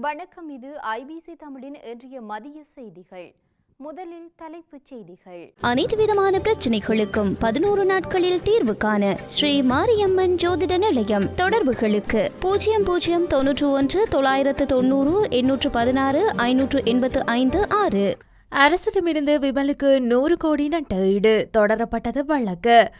வணக்கம் இது ஐபிசி தமிழின் இன்றைய மதிய செய்திகள். முதலில் தலைப்புச் செய்திகள். அனைத்து விதமான பிரச்சனைகளுக்கும் பதினோரு நாட்களில் தீர்வு காண ஸ்ரீ மாரியம்மன் ஜோதிட நிலையம் தொடர்புகளுக்கு பூஜ்ஜியம் பூஜ்ஜியம் தொன்னூற்று ஒன்று தொள்ளாயிரத்து தொண்ணூறு எண்ணூற்று பதினாறு ஐநூற்று எண்பத்து ஐந்து ஆறு. அரசிடமிருந்து விமலுக்கு நூறு கோடி நட்டஈடு தொடரப்பட்டது வழக்கு.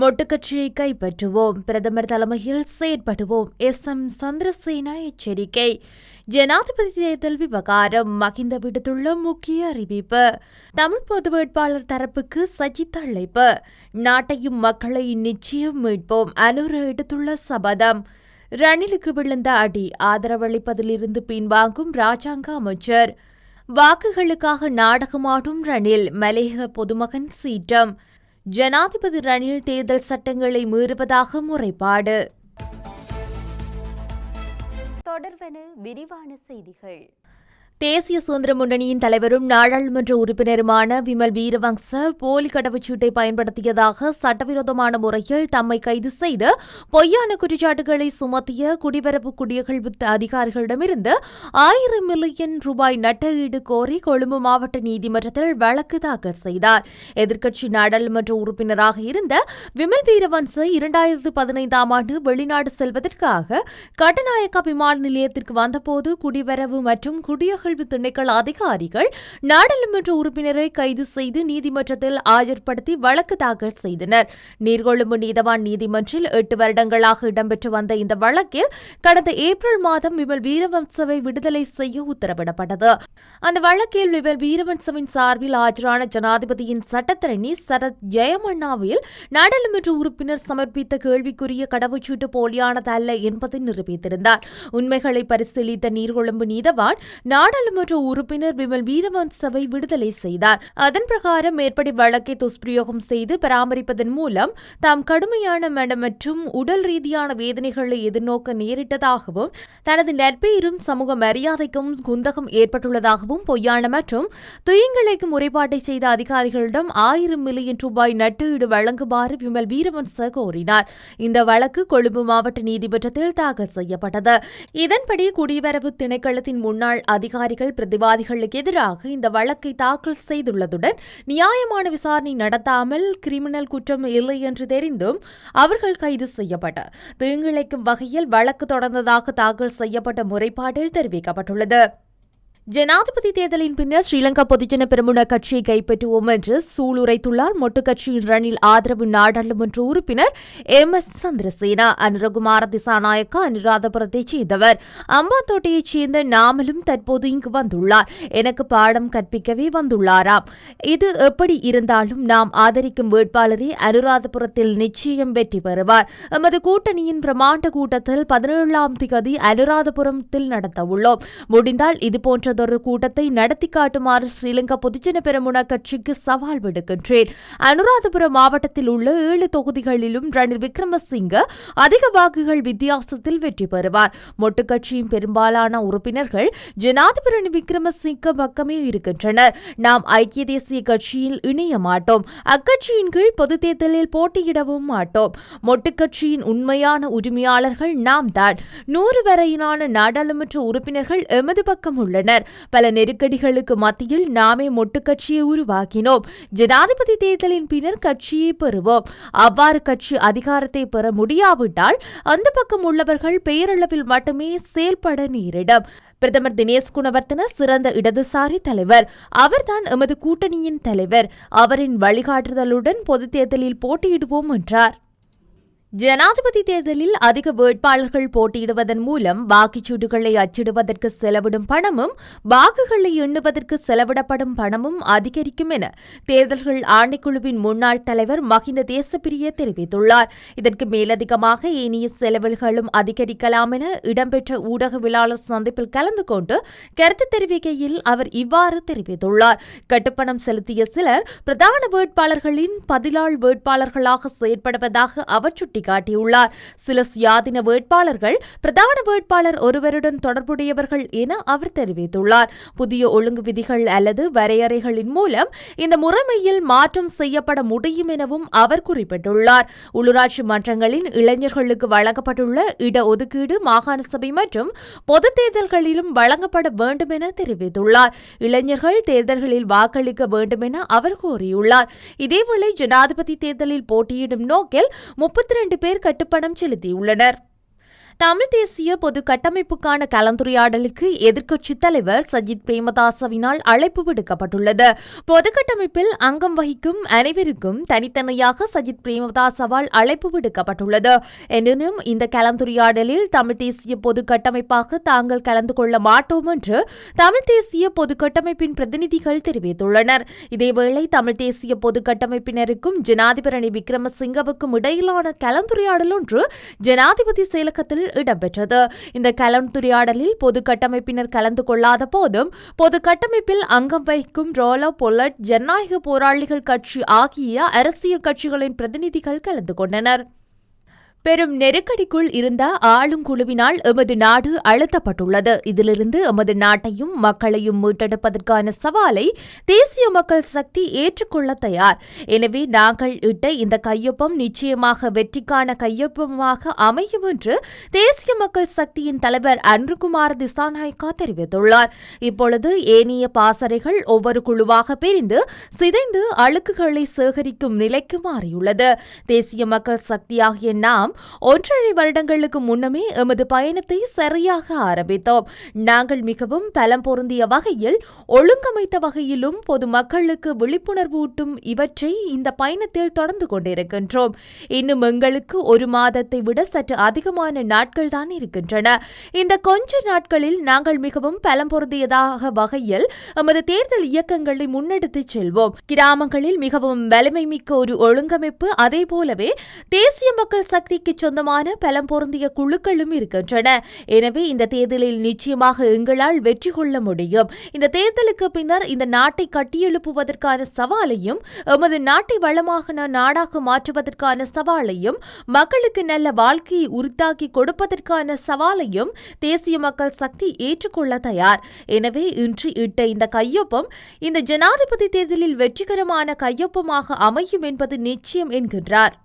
மொட்டுக்கட்சியை கைப்பற்றுவோம். பிரதமர் தலைமையில் செயற்படுவோம். எஸ். எம். சந்திரசேனா எச்சரிக்கை. ஜனாதிபதி தேர்தல் விவகாரம். மகிந்த விடுத்துள்ள முக்கிய அறிவிப்பு. தமிழ் பொது வேட்பாளர் தரப்புக்கு சஜித் அழைப்பு நாட்டையும் மக்களை நிச்சயம் மீட்போம். அனுர எடுத்துள்ள சபதம். ரணிலுக்கு விழுந்த அடி. ஆதரவளிப்பதிலிருந்து பின்வாங்கும் ராஜாங்க அமைச்சர். வாக்குகளுக்காக நாடகமாடும் ரணில். மலேக பொதுமகன் சீற்றம். ஜனாதிபதி ரணில் தேர்தல் சட்டங்களை மீறுவதாக முறைப்பாடு. தொடர்வென விரிவான செய்திகள். தேசிய சுதந்திர முன்னணியின் தலைவரும் நாடாளுமன்ற உறுப்பினருமான விமல் வீரவங்ச போலி கடவுச்சீட்டை பயன்படுத்தியதாக சட்டவிரோதமான முறையில் தம்மை கைது செய்து பொய்யான குற்றச்சாட்டுகளை சுமத்திய குடிவரவு குடியகழ்வு அதிகாரிகளிடமிருந்து ஆயிரம் மில்லியன் ரூபாய் நட்டஈடு கோரி கொழும்பு மாவட்ட நீதிமன்றத்தில் வழக்கு தாக்கல் செய்தார். எதிர்க்கட்சி நாடாளுமன்ற உறுப்பினராக இருந்த விமல் வீரவன்ச இரண்டாயிரத்து பதினைந்தாம் ஆண்டு வெளிநாடு செல்வதற்காக கட்டநாயக்கா விமான நிலையத்திற்கு வந்தபோது குடிவரவு மற்றும் குடியகழ்வு திணைக்கள அதிகாரிகள் நாடாளுமன்ற உறுப்பினரை கைது செய்து நீதிமன்றத்தில் ஆஜர்படுத்தி வழக்கு தாக்கல் செய்தனர். நீர்கொழும்பு நீதவான் நீதிமன்றில் எட்டு வருடங்களாக இடம்பெற்று வந்த இந்த வழக்கில் கடந்த ஏப்ரல் மாதம் விமல் வீரவம்சவை விடுதலை செய்ய உத்தரவிடப்பட்டது. அந்த வழக்கில் விமல் வீரவம்சவின் சார்பில் ஆஜரான ஜனாதிபதியின் சட்டத்தரணி சரத் ஜெயமண்ணாவில் நாடாளுமன்ற உறுப்பினர் சமர்ப்பித்த கேள்விக்குரிய கடவுச்சீட்டு போலியானது அல்ல என்பதை நிரூபித்திருந்தார். உண்மைகளை பரிசீலித்த நீர்கொழும்பு நீதவான் நாடு நாடாளுமன்ற உறுப்பினர் விமல் வீரவன்சவை விடுதலை செய்தார். அதன் பிரகாரம் மேற்படி வழக்கை துஷ்பிரயோகம் செய்து பராமரிப்பதன் மூலம் தாம் கடுமையான மன மற்றும் உடல் ரீதியான வேதனைகளை எதிர்நோக்க நேரிட்டதாகவும் தனது நற்பெயரும் சமூக மரியாதைக்கும் குந்தகம் ஏற்பட்டுள்ளதாகவும் பொய்யான மற்றும் தீங்கிழைக்கும் முறைப்பாட்டை செய்த அதிகாரிகளிடம் ஆயிரம் மில்லியன் ரூபாய் நட்டீடு வழங்குமாறு விமல் வீரவன்ச கோரினார். இந்த வழக்கு கொழும்பு மாவட்ட நீதிமன்றத்தில் தாக்கல் செய்யப்பட்டது. இதன்படி குடிவரவு திணைக்களத்தின் முன்னாள் அதிகாரி அதிகாரிகள் பிரதிவாதிகளுக்கு எதிராக இந்த வழக்கை தாக்கல் செய்துள்ளதுடன் நியாயமான விசாரணை நடத்தாமல் கிரிமினல் குற்றம் இல்லை என்று தெரிந்தும் அவர்கள் கைது செய்யப்பட்ட தீங்கிழைக்கும் வகையில் வழக்கு தொடர்ந்ததாக தாக்கல் செய்யப்பட்ட முறைப்பாட்டில் தெரிவிக்கப்பட்டுள்ளது. ஜனாதிபதி தேர்தலின் பின்னர் ஸ்ரீலங்கா பொதுஜன பெருமுன கட்சியை கைப்பற்றுவோம் என்று சூளுரைத்துள்ளார் மொட்டு கட்சியின் ரணில் ஆதரவு நாடாளுமன்ற உறுப்பினர் எம் எஸ் சந்திரசேனா. அனுரகுமார திசாநாயக்கா அனுராதபுரத்தைச் சேர்ந்தவர். அம்பாத்தோட்டையைச் சேர்ந்த நாமலும் தற்போது இங்கு வந்துள்ளார். எனக்கு பாடம் கற்பிக்கவே வந்துள்ளாராம். இது எப்படி இருந்தாலும் நாம் ஆதரிக்கும் வேட்பாளரே அனுராதபுரத்தில் நிச்சயம் வெற்றி பெறுவார். எமது கூட்டணியின் பிரமாண்ட கூட்டத்தில் பதினேழாம் திகதி அனுராதபுரத்தில் நடத்தவுள்ளோம். முடிந்தால் இதுபோன்ற ஒரு கூட்டத்தை நடத்தி காட்டுமாறு ஸ்ரீலங்கா பொதுஜன பெரமுன கட்சிக்கு சவால் விடுக்கின்றேன். அனுராதபுரம் மாவட்டத்தில் உள்ள ஏழு தொகுதிகளிலும் ரணில் விக்ரமசிங்க அதிக வாக்குகள் வித்தியாசத்தில் வெற்றி பெறுவார். மொட்டு கட்சியின் பெரும்பாலான உறுப்பினர்கள் ஜனாதிபதி ரணில் விக்ரமசிங்க பக்கமே இருக்கின்றனர். நாம் ஐக்கிய தேசிய கட்சியில் இணைய மாட்டோம். அக்கட்சியின் கீழ் பொது தேர்தலில் போட்டியிடவும் மாட்டோம். மொட்டு கட்சியின் உண்மையான உரிமையாளர்கள் நாம் தான். நூறு வரையிலான நாடாளுமன்ற உறுப்பினர்கள் எமது பக்கம் உள்ளனர். பல நெருக்கடிகளுக்கு மத்தியில் நாமே மொட்டு கட்சியை உருவாக்கினோம். ஜனாதிபதி தேர்தலின் பின்னர் கட்சியை பெறுவோம். அவ்வாறு கட்சி அதிகாரத்தை பெற முடியாவிட்டால் அந்த பக்கம் உள்ளவர்கள் பெயரளவில் மட்டுமே செயல்பட நேரிடும். பிரதமர் தினேஷ் குணவர்த்தன சிறந்த இடதுசாரி தலைவர். அவர்தான் எமது கூட்டணியின் தலைவர். அவரின் வழிகாட்டுதலுடன் பொதுத் தேர்தலில் போட்டியிடுவோம் என்றார். ஜனாதிபதி தேர்தலில் அதிக வேட்பாளர்கள் போட்டியிடுவதன் மூலம் வாக்குச்சீட்டுகளை அச்சிடுவதற்கு செலவிடும் பணமும் வாக்குகளை எண்ணுவதற்கு செலவிடப்படும் பணமும் அதிகரிக்கும் என தேர்தல்கள் ஆணைக்குழுவின் முன்னாள் தலைவர் மஹிந்த தேசப்பிரிய தெரிவித்துள்ளார். இதற்கு மேலதிகமாக ஏனைய செலவுகளும் அதிகரிக்கலாம் என இடம்பெற்ற ஊடகவியலாளர் சந்திப்பில் கலந்து கொண்டு கருத்து தெரிவிக்கையில் அவர் இவ்வாறு தெரிவித்துள்ளார். கட்டுப்பணம் செலுத்திய சிலர் பிரதான வேட்பாளர்களின் பதிலாள் வேட்பாளர்களாக செயற்படுவதாக அவர் சுட்டி சுட்டிக்காட்டியுள்ளார். சில சுயாதீன வேட்பாளர்கள் பிரதான வேட்பாளர் ஒருவருடன் தொடர்புடையவர்கள் என அவர் தெரிவித்துள்ளார். புதிய ஒழுங்கு விதிகள் அல்லது வரையறைகளின் மூலம் இந்த முறைமையில் மாற்றம் செய்யப்பட முடியும் எனவும் அவர் குறிப்பிட்டுள்ளார். உள்ளூராட்சி மன்றங்களின் இளைஞர்களுக்கு வழங்கப்பட்டுள்ள இடஒதுக்கீடு மாகாண சபை மற்றும் பொதுத் தேர்தல்களிலும் வழங்கப்பட வேண்டும் என தெரிவித்துள்ளார். இளைஞர்கள் தேர்தல்களில் வாக்களிக்க வேண்டும் என அவர் கூறியுள்ளார். இதேவேளை ஜனாதிபதி தேர்தலில் போட்டியிடும் நோக்கில் முப்பத்தி ரெண்டு பேர் கட்டுப்பணம் செலுத்தியுள்ளனர். தமிழ் தேசிய பொது கட்டமைப்புக்கான கலந்துரையாடலுக்கு எதிர்க்கட்சித் தலைவர் சஜித் பிரேமதாசவினால் அழைப்பு விடுக்கப்பட்டுள்ளது. பொது கட்டமைப்பில் அங்கம் வகிக்கும் அனைவருக்கும் தனித்தனியாக சஜித் பிரேமதாசவால் அழைப்பு விடுக்கப்பட்டுள்ளது. எனினும் இந்த கலந்துரையாடலில் தமிழ் தேசிய பொது கட்டமைப்பாக தாங்கள் கலந்து கொள்ள மாட்டோம் என்று தமிழ் தேசிய பொது கட்டமைப்பின் பிரதிநிதிகள் தெரிவித்துள்ளனர். இதேவேளை தமிழ் தேசிய பொது கட்டமைப்பினருக்கும் ஜனாதிபதி ரணில் விக்ரமசிங்கவுக்கும் இடையிலான கலந்துரையாடல் ஒன்று ஜனாதிபதி செயலகத்தில் இடம்பெற்றது. இந்த கலந்துரையாடலில் பொது கட்டமைப்பினர் கலந்து கொள்ளாத போதும் பொது கட்டமைப்பில் அங்கம் வகிக்கும் ரோலோ பொல்லட் ஜனநாயக போராளிகள் கட்சி ஆகிய அரசியல் கட்சிகளின் பிரதிநிதிகள் கலந்து கொண்டனர். பெரும் நெருக்கடிக்குள் இருந்த ஆளுங்குழுவினால் எமது நாடு அழுத்தப்பட்டுள்ளது. இதிலிருந்து எமது நாட்டையும் மக்களையும் மீட்டெடுப்பதற்கான சவாலை தேசிய மக்கள் சக்தி ஏற்றுக்கொள்ள தயார். எனவே நாங்கள் இட்ட இந்த கையொப்பம் நிச்சயமாக வெற்றிக்கான கையொப்பமாக அமையும் என்று தேசிய மக்கள் சக்தியின் தலைவர் அன்றுகுமார் திசாநாயக்கா தெரிவித்துள்ளார். இப்பொழுது ஏனைய பாசறைகள் ஒவ்வொரு குழுவாக பிரிந்து சிதைந்து அழுக்குகளை சேகரிக்கும் நிலைக்கு மாறியுள்ளது. தேசிய மக்கள் சக்தியாகிய நாம் ஒன்றரை வருடங்களுக்கு முன்னமே எமது பயணத்தை சரியாக ஆரம்பித்தோம். நாங்கள் மிகவும் பலம் பொருந்திய வகையில் ஒழுங்கமைத்த வகையிலும் பொதுமக்களுக்கு விழிப்புணர்வூட்டும் இவற்றை இந்த பயணத்தில் தொடர்ந்து கொண்டிருக்கின்றோம். இன்னும் எங்களுக்கு ஒரு மாதத்தை விட சற்று அதிகமான நாட்கள் தான் இருக்கின்றன. இந்த கொஞ்ச நாட்களில் நாங்கள் மிகவும் பலம் பொருந்தியதாக வகையில் எமது தேர்தல் இயக்கங்களை முன்னெடுத்துச் செல்வோம். கிராமங்களில் மிகவும் வலிமை மிக்க ஒரு ஒழுங்கமைப்பு அதே போலவே தேசிய மக்கள் சக்தி கட்சிக்கு சொந்தமான பலம் பொருந்திய குழுக்களும் இருக்கின்றன. எனவே இந்த தேர்தலில் நிச்சயமாக எங்களால் வெற்றி கொள்ள முடியும். இந்த தேர்தலுக்கு பின்னர் இந்த நாட்டை கட்டியெழுப்புவதற்கான சவாலையும் எமது நாட்டை வளமாக நாடாக மாற்றுவதற்கான சவாலையும் மக்களுக்கு நல்ல வாழ்க்கையை உறுத்தாக்கி கொடுப்பதற்கான சவாலையும் தேசிய மக்கள் சக்தி ஏற்றுக்கொள்ள தயார். எனவே இன்று இட்ட இந்த கையொப்பம் இந்த ஜனாதிபதி தேர்தலில் வெற்றிகரமான கையொப்பமாக அமையும் என்பது நிச்சயம் என்கின்றார்.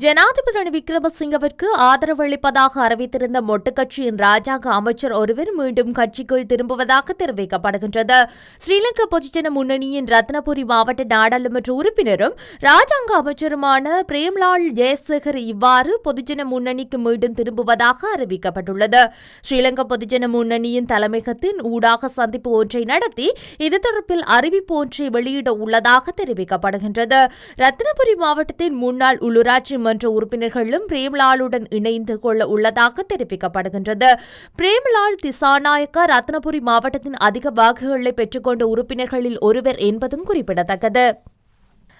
ஜனாதிபதி ரணில் விக்ரமசிங்கவிற்கு ஆதரவு அளிப்பதாக அறிவித்திருந்த மொட்டுக்கட்சியின் ராஜாங்க அமைச்சர் ஒருவர் மீண்டும் கட்சிக்குள் திரும்புவதாக தெரிவிக்கப்படுகின்றது. ஸ்ரீலங்கா பொதுஜன முன்னணியின் ரத்னபுரி மாவட்ட நாடாளுமன்ற உறுப்பினரும் ராஜாங்க அமைச்சருமான பிரேம்லால் ஜெயசேகர் இவ்வாறு பொதுஜன முன்னணிக்கு மீண்டும் திரும்புவதாக அறிவிக்கப்பட்டுள்ளது. ஸ்ரீலங்கா பொதுஜன முன்னணியின் தலைமையகத்தின் ஊடாக சந்திப்பு ஒன்றை நடத்தி இது தொடர்பில் அறிவிப்பு ஒன்றை வெளியிட உள்ளதாக தெரிவிக்கப்படுகின்றது. ரத்னபுரி மாவட்டத்தின் முன்னாள் உள்ளூராட்சி நாடாளுமன்ற உறுப்பினர்களும் பிரேம்லாலுடன் இணைந்து கொள்ள உள்ளதாக தெரிவிக்கப்படுகின்றது. பிரேம்லால் திசாநாயக்க ரத்னபுரி மாவட்டத்தின் அதிக வாக்குகளை பெற்றுக்கொண்ட உறுப்பினர்களில் ஒருவர் என்பதும் குறிப்பிடத்தக்கது.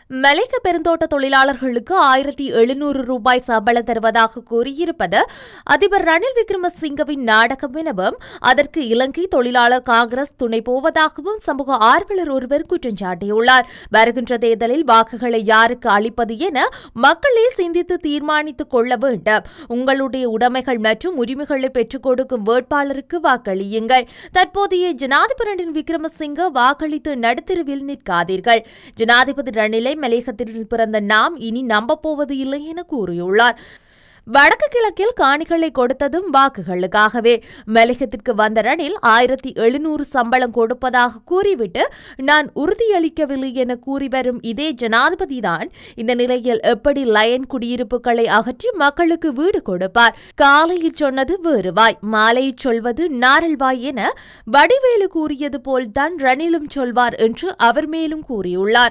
மலைக்க பெருந்தோட்ட தொழிலாளர்களுக்கு ஆயிரத்தி எழுநூறு ரூபாய் சம்பளம் தருவதாக கூறியிருப்பது அதிபர் ரணில் விக்ரமசிங்கவின் நாடகம் எனவும் அதற்கு இலங்கை தொழிலாளர் காங்கிரஸ் துணை போவதாகவும் சமூக ஆர்வலர் ஒருவர் குற்றம் சாட்டியுள்ளார். வருகின்ற தேர்தலில் வாக்குகளை யாருக்கு அளிப்பது என மக்களே சிந்தித்து தீர்மானித்துக் கொள்ள வேண்டும். உங்களுடைய உடைமைகள் மற்றும் உரிமைகளை பெற்றுக் கொடுக்கும் வேட்பாளருக்கு வாக்களியுங்கள். தற்போதைய ஜனாதிபதி ரணில் விக்ரமசிங்க வாக்களித்து நடுத்தெருவில் நிற்காதீர்கள். ஜனாதிபதி ரணிலை மலேகத்தில் பிறந்த நாம் இனி நம்பப்போவது இல்லை என கூறியுள்ளார். வடக்கு கிழக்கில் காணிகளை கொடுத்ததும் வாக்குகளுக்காகவே. மலையகத்திற்கு வந்த ரணில் ஆயிரத்தி எழுநூறு சம்பளம் கொடுப்பதாக கூறிவிட்டு நான் உறுதியளிக்கவில்லை என கூறி வரும் இதே ஜனாதிபதிதான் இந்த நிலையில் எப்படி லயன் குடியிருப்புகளை அகற்றி மக்களுக்கு வீடு கொடுப்பார்? காலையில் சொன்னது வேறுவாய் மாலையில் சொல்வது நாரல்வாய் என வடிவேலு கூறியது போல்தான் ரணிலும் சொல்வார் என்று அவர் மேலும் கூறியுள்ளார்.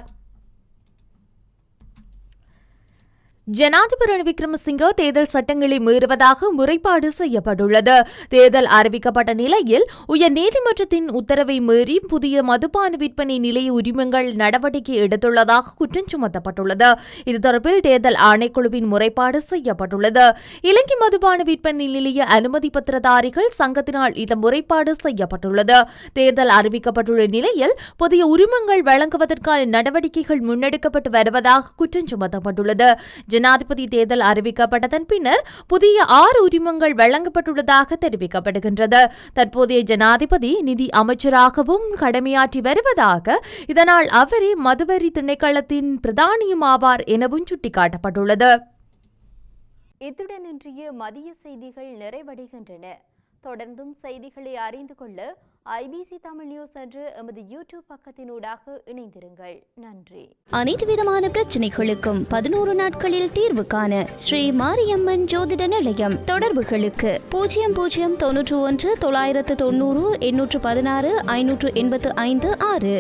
ஜனாதிபதி ரணில் விக்ரமசிங்க தேர்தல் சட்டங்களை மீறுவதாக முறைப்பாடு செய்யப்பட்டுள்ளது. தேர்தல் அறிவிக்கப்பட்ட நிலையில் உயர் நீதிமன்றத்தின் உத்தரவை மீறி புதிய மதுபான விற்பனை நிலைய உரிமங்கள் நடவடிக்கை எடுத்துள்ளதாக குற்றம் சுமத்தப்பட்டுள்ளது. இது தொடர்பில் தேர்தல் ஆணைக்குழுவின் முறைப்பாடு செய்யப்பட்டுள்ளது. இலங்கை மதுபான விற்பனை நிலைய அனுமதி பத்திரதாரிகள் சங்கத்தினால் இந்த முறைப்பாடு செய்யப்பட்டுள்ளது. தேர்தல் அறிவிக்கப்பட்டுள்ள நிலையில் புதிய உரிமங்கள் வழங்குவதற்கான நடவடிக்கைகள் முன்னெடுக்கப்பட்டு வருவதாக குற்றம் சுமத்தப்பட்டுள்ளது. ஜனாதிபதி தேர்தல் அறிவிக்கப்பட்டதன் பின்னர் புதிய ஆறு உரிமங்கள் வழங்கப்பட்டுள்ளதாக தெரிவிக்கப்படுகின்றது. தற்போதைய ஜனாதிபதி நிதி அமைச்சராகவும் கடமையாற்றி வருவதாக இதனால் அவரே மதுவரி திணைக்களத்தின் பிரதானியும் ஆவார் எனவும் சுட்டிக்காட்டப்பட்டுள்ளது. இத்துடன் இன்றைய மதிய செய்திகள் நிறைவடைகின்றன. தொடர்ந்தும் செய்திகளை அறிந்து கொள்ள ஐபிசி தமிழ் நியூஸ் என்று எமது யூடியூப் பக்கத்தினூடாக இணைந்திருங்கள். நன்றி. அனைத்து விதமான பிரச்சனைகளுக்கும் பதினோரு நாட்களில் தீர்வு காண ஸ்ரீ மாரியம்மன் ஜோதிட நிலையம் தொடர்புகளுக்கு பூஜ்ஜியம் பூஜ்ஜியம் தொன்னூற்று ஒன்று தொள்ளாயிரத்து தொண்ணூறு எண்ணூற்று பதினாறு ஐநூற்று எண்பத்து ஐந்து ஆறு.